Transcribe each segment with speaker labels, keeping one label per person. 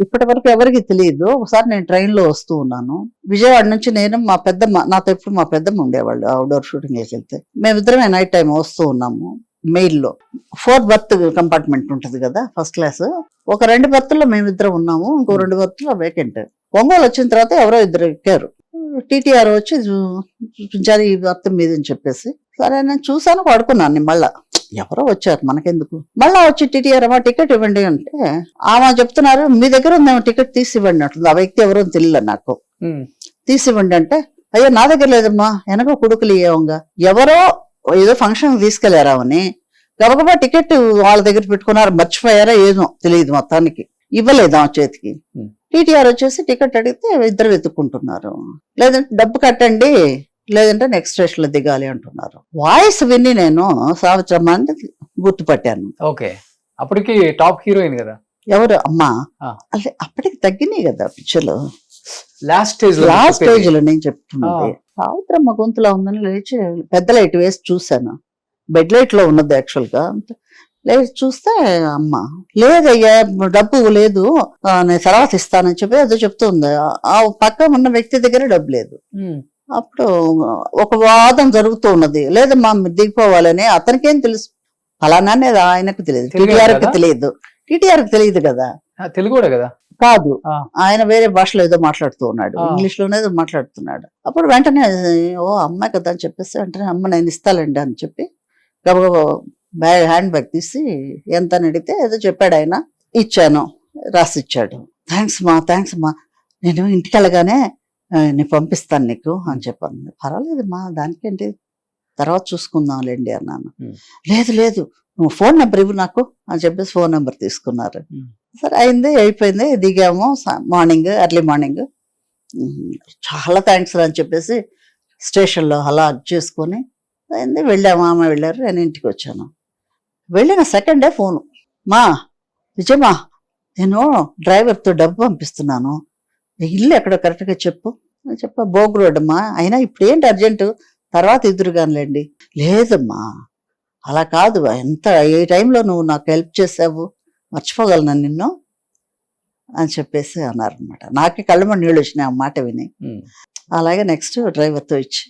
Speaker 1: ఇప్పటి వరకు ఎవరికి తెలియదు ఒకసారి నేను ట్రైన్లో వస్తూ ఉన్నాను విజయవాడ నుంచి నేను మా పెద్దమ్మ నాతో ఎప్పుడు మా పెద్దమ్మ ఉండేవాళ్ళు అవుట్డోర్ షూటింగ్ వెళ్తే మేమిద్దరమే నైట్ టైం వస్తూ ఉన్నాము మెయిల్లో ఫోర్ ఫోర్త్ బర్త్ కంపార్ట్మెంట్ ఉంటుంది కదా ఫస్ట్ క్లాస్ ఒక రెండు బర్త్లో మేమిద్దరం ఉన్నాము ఇంకో రెండు బర్త్లో వేకెంట్ ఒంగోలు వచ్చిన తర్వాత ఎవరో ఇద్దరు ఎక్కారు టీటీఆర్ వచ్చి చూ- చూపించారు ఈ బర్త్ మీద అని చెప్పేసి సరే నేను చూసాను పడుకున్నాను మళ్ళీ మళ్ళా ఎవరో వచ్చారు మనకెందుకు? మళ్ళా వచ్చి టీటీఆర్ అమ్మా టికెట్ ఇవ్వండి అంటే ఆమె చెప్తున్నారు మీ దగ్గర ఉందేమో టికెట్ తీసి ఇవ్వండి అంటుంది. ఆ వ్యక్తి ఎవరో తెలియదు నాకు. తీసి ఇవ్వండి అంటే అయ్యో నా దగ్గర లేదమ్మా వెనక కొడుకులు ఇవ్వంగా ఎవరో ఏదో ఫంక్షన్ తీసుకెళ్ళారామని గబగబా టికెట్ వాళ్ళ దగ్గర పెట్టుకున్నారు మర్చిపోయారా ఏదో తెలియదు మొత్తానికి. ఇవ్వలేదు ఆ చేతికి. టీటీఆర్ వచ్చేసి టికెట్ అడిగితే ఇద్దరు వెతుక్కుంటున్నారు. లేదంటే డబ్బు కట్టండి లేదంటే నెక్స్ట్ స్టేషన్లో దిగాలి అంటున్నారు. వాయిస్ విని నేను సంవత్సరం మంది గుర్తుపట్టాను.
Speaker 2: ఓకే. అప్పటికి టాప్ హీరోయిన్ కదా?
Speaker 1: ఎవరు? అమ్మా. అదే అప్పటికి తగ్గినాయి కదా పిక్చర్లు
Speaker 2: లాస్ట్ స్టేజ్
Speaker 1: లాస్ట్. స్టేజ్లో నేను చెప్తున్నది. సావిత్రమ్మ గొంతులో ఉందని లేచి పెద్ద లైట్ వేసి చూశాను. బెడ్ లైట్లో ఉన్నది యాక్చువల్గా. లేచి చూస్తే అమ్మ లేదయ్యా డబ్బు లేదు నేను తర్వాత ఇస్తానని చెప్పి ఏదో చెప్తుంది. ఆ- పక్క ఉన్న వ్యక్తి దగ్గర డబ్బు లేదు. అప్పుడు ఒక వాదం జరుగుతూ ఉన్నది. లేదమ్మా మీరు దిగిపోవాలని అతనికేం తెలుసు. ఫలానా అనేది ఆయనకు తెలియదు.
Speaker 2: తెలియదు
Speaker 1: టీటీఆర్కి
Speaker 2: కదా?
Speaker 1: తెలియదు. టీటీఆర్కి తెలియదు కదా?
Speaker 2: తెలుగు కదా?
Speaker 1: కాదు. ఆయన వేరే భాషలో ఏదో మాట్లాడుతూ ఉన్నాడు. ఇంగ్లీష్లోనే ఏదో మాట్లాడుతున్నాడు. అప్పుడు వెంటనే ఓ అమ్మాయి కదా అని చెప్పేసి వెంటనే అమ్మ నేను ఇస్తానండి అని చెప్పి గబగబా బ్యాగ్ హ్యాండ్ బ్యాగ్ తీసి ఎంత అని అడిగితే ఏదో చెప్పాడు ఆయన. ఇచ్చాను. రాసి ఇచ్చాడు థ్యాంక్స్ మా థ్యాంక్స్ మా. నేను ఇంటికి వెళ్ళగానే నేను పంపిస్తాను నీకు అని చెప్పాను. పర్వాలేదు మా దానికేంటి? తర్వాత చూసుకుందాంలేండి అన్నాను. లేదు లేదు నువ్వు ఫోన్ నెంబర్ ఇవ్వు నాకు అని చెప్పేసి ఫోన్ నెంబర్ తీసుకున్నారు. సరే అయింది అయిపోయింది దిగాము మార్నింగ్ ఎర్లీ మార్నింగ్. చాలా థ్యాంక్స్ అని చెప్పేసి స్టేషన్లో అలా చేసుకొని అయింది. వెళ్ళాము ఆమె వెళ్ళారు నేను ఇంటికి వచ్చాను. వెళ్ళిన సెకండ్ డే ఫోను. మా విజయమా నేను డ్రైవర్తో డబ్బు పంపిస్తున్నాను. ఇల్లు ఎక్కడ కరెక్ట్గా చెప్పు. చెప్ప బోగ్ రోడ్ అమ్మా అయినా ఇప్పుడు ఏంటి అర్జెంటు తర్వాత ఇద్దరు కానిలేండి లేదమ్మా. అలా కాదు ఎంత ఏ టైంలో నువ్వు నాకు హెల్ప్ చేసావు? మర్చిపోగలను నిన్ను అని చెప్పేసి అన్నారు అనమాట నాకే కళ్ళమ నీళ్ళు వచ్చినాయి ఆ మాట విని. అలాగే నెక్స్ట్ డ్రైవర్తో ఇచ్చి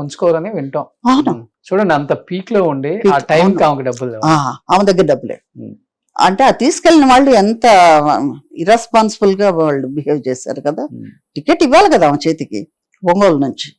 Speaker 2: ఉంచుకోరని వింటాం. చూడండి అంత పీక్లో ఉండి ఆ టైం డబ్బులు
Speaker 1: ఆమె దగ్గర డబ్బులే. అంటే ఆ తీసుకెళ్ళిన వాళ్ళు ఎంత ఇర్రెస్పాన్సిబుల్గా వాళ్ళు బిహేవ్ చేశారు కదా. టికెట్ ఇవ్వాలి కదా ఆమె చేతికి ఒంగోలు నుంచి.